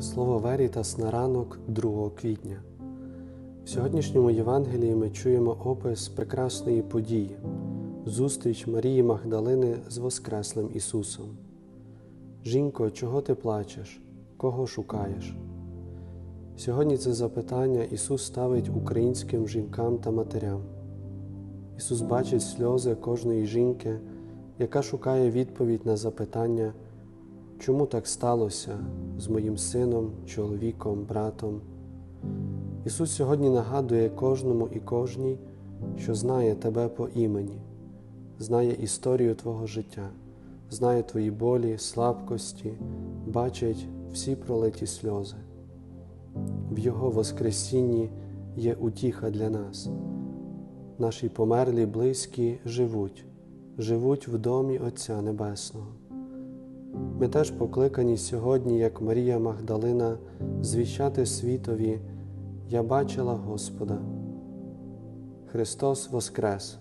Слово Верітас на ранок 2 квітня. В сьогоднішньому Євангелії ми чуємо опис прекрасної події зустріч Марії Магдалини з Воскреслим Ісусом. Жінко, чого ти плачеш? Кого шукаєш? Сьогодні це запитання Ісус ставить українським жінкам та матерям. Ісус бачить сльози кожної жінки, яка шукає відповідь на запитання, чому так сталося з моїм сином, чоловіком, братом. Ісус сьогодні нагадує кожному і кожній, що знає тебе по імені, знає історію Твого життя, знає твої болі, слабкості, бачить всі пролиті сльози. В Його Воскресінні є утіха для нас. Наші померлі близькі живуть, живуть в домі Отця Небесного. Ми теж покликані сьогодні, як Марія Магдалина, звіщати світові, я бачила Господа. Христос Воскрес!